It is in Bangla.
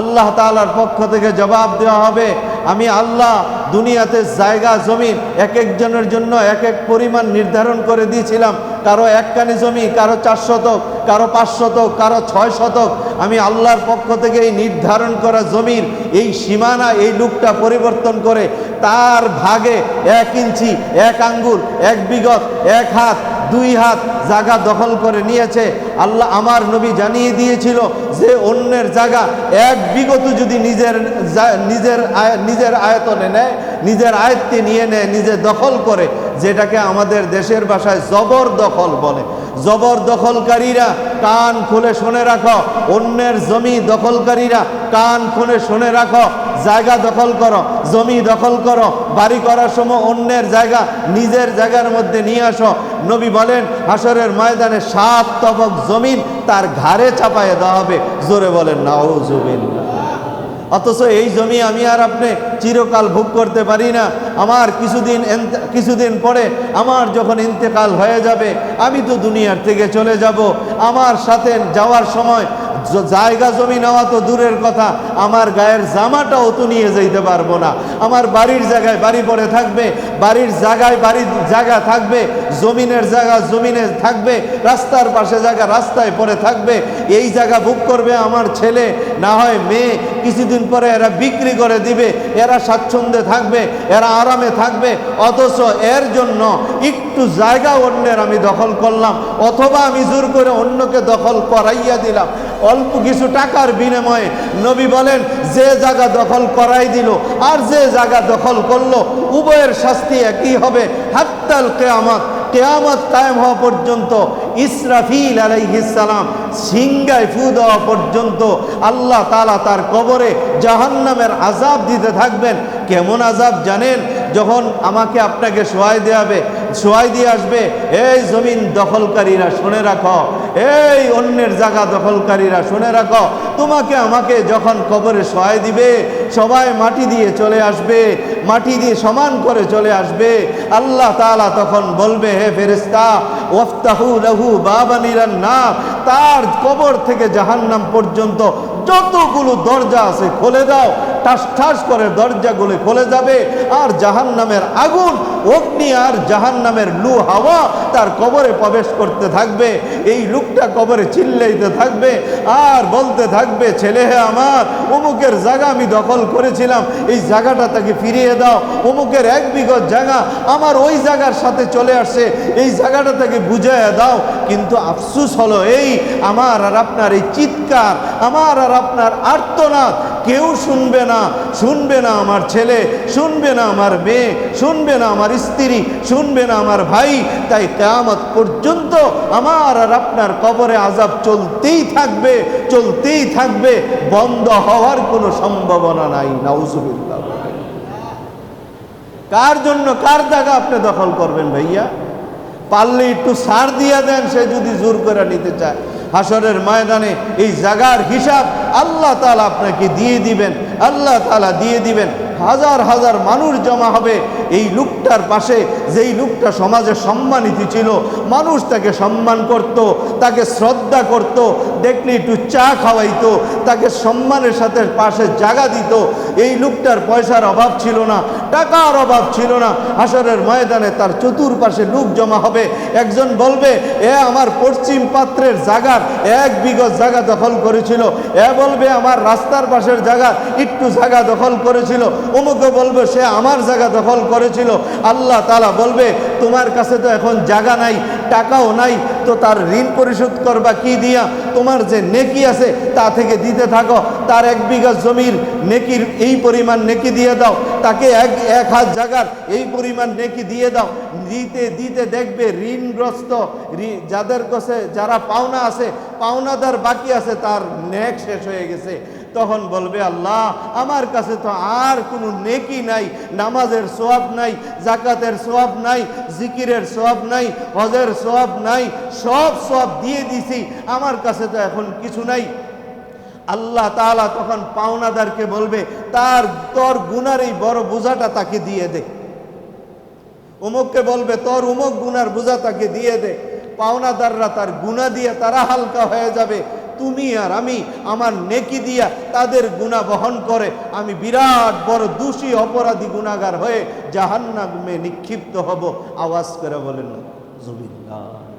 আল্লাহ তালার পক্ষ থেকে জবাব দেওয়া হবে, আমি আল্লাহ দুনিয়াতে জায়গা জমিন এক একজনের জন্য এক এক পরিমাণ নির্ধারণ করে দিয়েছিলাম। কারও এককানি জমি, কারও চার শতক, কারও পাঁচ শতক, কারও ছয় শতক। আমি আল্লাহর পক্ষ থেকে এই নির্ধারণ করা জমির এই সীমানা, এই লুকটা পরিবর্তন করে তার ভাগে এক ইঞ্চি, এক আঙ্গুল, এক বিগত, এক হাত দুই হাত জায়গা দখল করে নিয়েছে। আল্লাহ আমার নবী জানিয়ে দিয়েছিল যে অন্যের জায়গা এক বিগত যদি নিজের নিজের নিজের আয়তনে নেয়, নিজের আয়ত্তে নিয়ে নেয়, নিজে দখল করে, যেটাকে আমাদের দেশের ভাষায় জবর দখল বলে। জবর দখলকারীরা কান খুলে শুনে রাখো, অন্যের জমি দখলকারীরা কান খুলে শুনে রাখো জায়গা দখল করো, জমি দখল করো, বাড়ি করার সময় অন্যের জায়গা নিজের জায়গার মধ্যে নিয়ে আসো। নবী বলেন হাসরের ময়দানে সাত তবক জমিন তার ঘাড়ে চাপায় দেওয়া হবে। জোরে বলেন নাউজুবিল্লাহ অথচ এই জমি আমি আর আপনি চিরকাল ভোগ করতে পারি না। আমার কিছুদিন কিছুদিন পরে আমার যখন ইন্তেকাল হয়ে যাবে, আমি তো দুনিয়ার থেকে চলে যাব। আমার সাথে যাওয়ার সময় জায়গা জমি নেওয়া তো দূরের কথা, আমার গায়ের জামাটাও তো নিয়ে যেতে পারব না। আমার বাড়ির জায়গায় বাড়ি পড়ে থাকবে, বাড়ির জায়গায় বাড়ির জায়গা থাকবে, জমিনের জায়গা জমিনে থাকবে, রাস্তার পাশে জায়গা রাস্তায় পড়ে থাকবে, এই জায়গা বুক করবে আমার ছেলে, না হয় মেয়ে, কিছুদিন পরে এরা বিক্রি করে দিবে, এরা স্বাচ্ছন্দ্যে থাকবে, এরা আরামে থাকবে, অথচ এর জন্য একটু জায়গা অন্যের আমি দখল করলাম, অথবা আমি জোর করে অন্যকে দখল করাইয়া দিলাম। অল্প কিছু টাকার বিনিময়ে নবী বলেন, যে জায়গা দখল করাই দিল আর যে জায়গা দখল করল, উভয়ের শাস্তি একই হবে। হাত্তাল কেয়ামত কেয়ামত কায়েম হওয়া পর্যন্ত ইসরাফিল আলাইহিসালাম সিংগায় ফু দেওয়া পর্যন্ত আল্লাহ তালা তার কবরে জাহান্নামের আজাব দিতে থাকবেন। কেমন আজাব জানেন? যখন আমাকে আপনাকে সোয়াই দেওয়াবে, সোয়াই দিয়ে আসবে, এই জমিন দখলকারীরা শুনে রাখো এই অন্যের জায়গা দখলকারীরা, শুনে রাখো, তোমাকে আমাকে যখন কবরে সহায় দিবে, সবাই মাটি দিয়ে চলে আসবে, মাটি দিয়ে সমান করে চলে আসবে। আল্লাহ তালা তখন বলবে, হে ফেরিস্তা ওফতাহু লাহু বাবা না তার কবর থেকে জাহান্নাম পর্যন্ত যতগুলো দরজা আছে খুলে দাও, ঠাস ঠাস করে দরজাগুলো খুলে যাবে। আর জাহান্নামের আগুন, অগ্নি আর জাহান্নামের লু হাওয়া তার কবরে প্রবেশ করতে থাকবে। এই লোকটা কবরে চিল্লাইতে থাকবে আর বলতে থাকবে, ছেলে হে আমার, অমুকের জায়গা আমি দখল করেছিলাম। এই জায়গাটা তাকে ফিরিয়ে দাও। অমুকের এক বিঘত জায়গা আমার ওই জায়গার সাথে চলে আসছে এই জায়গাটা তাকে বুঝাইয়া দাও কিন্তু আফসুস হলো এই আমার আর আপনার এই চিৎকার, আমার আর আপনার আর্তনাদ। কেউ শুনবে না শুনবে না আমার ছেলে, শুনবে না আমার মেয়ে, শুনবে না আমার স্ত্রী, শুনবে না আমার ভাই। তাই কেয়ামত পর্যন্ত আমার আর আপনার কবরে আজাব চলতেই থাকবে চলতেই থাকবে, বন্ধ হওয়ার কোনো সম্ভাবনা নাই, নাউজুবিল্লাহ। কার জন্য, কার জায়গা আপনি দখল করবেন ভাইয়া? পারলে একটু সার দিয়া দেন, সে যদি জোর করে নিতে চায়। হাসরের ময়দানে এই জায়গার হিসাব আল্লাহ তালা আপনাকে দিয়ে দিবেন, আল্লাহ তালা দিয়ে দিবেন। হাজার হাজার মানুষ জমা হবে। এই লোকটার পাশে যেই লোকটা সমাজে সম্মানিত ছিল, মানুষ তাকে সম্মান করত, তাকে শ্রদ্ধা করত, দেখলে একটু চা খাওয়াইতো, তাকে সম্মানের সাথে পাশে জাগা দিত। এই লোকটার পয়সার অভাব ছিল না। টাকার অভাব ছিল না। হাসরের ময়দানে তার চতুর্পাশে লোক জমা হবে। একজন বলবে, এ আমার পশ্চিম পাত্রের জায়গার এক বিগত জায়গা দখল করেছিল। এ বলবে, আমার রাস্তার পাশের জায়গা একটু জায়গা দখল করেছিল। অমুকে বলবে, সে আমার জায়গা দখল করেছিল। আল্লাহ তালা বলবে, তোমার কাছে তো এখন জায়গা নাই, টাকাও নাই, তো তার ঋণ পরিশোধ করবা কি দিয়া? তোমার যে নেকি আছে, তা থেকে দিতে থাকো। তার এক বিঘা জমির নেকির এই পরিমাণ নেকি দিয়ে দাও। তাকে এক এক হাত জায়গার এই পরিমাণ নেকি দিয়ে দাও। দিতে দিতে দেখবে ঋণগ্রস্ত যাদের কাছে যারা পাওনা আছে, পাওনাদার বাকি আছে, তার নেক শেষ হয়ে গেছে। তখন বলবে, আল্লাহ, আমার কাছে তো আর কোনো নেকি নাই, নামাজের সোয়াব নাই জাকাতের সোয়াব নাই, জিকিরের সোয়াব নাই, হজের সোয়াব নাই, সব সোয়াব দিয়ে দিছি, আমার কাছে তো এখন কিছু নাই। আল্লাহ তাআলা তখন পাওনাদারকে বলবে, তার তোর গুনার এই বড় বোঝাটা তাকে দিয়ে দে। অমুককে বলবে, তোর উমুক গুনার বোঝা তাকে দিয়ে দে। পাওনাদাররা তার গুণা দিয়ে তারা হালকা হয়ে যাবে। তুমি আর আমি, আমার নেকি দিয়া তাদের গুণা বহন করে আমি বিরাট বড় দোষী, অপরাধী গুণাগার হয়ে জাহান্নামে নিক্ষিপ্ত হব। আওয়াজ করে বলেন জুবিল্লাহ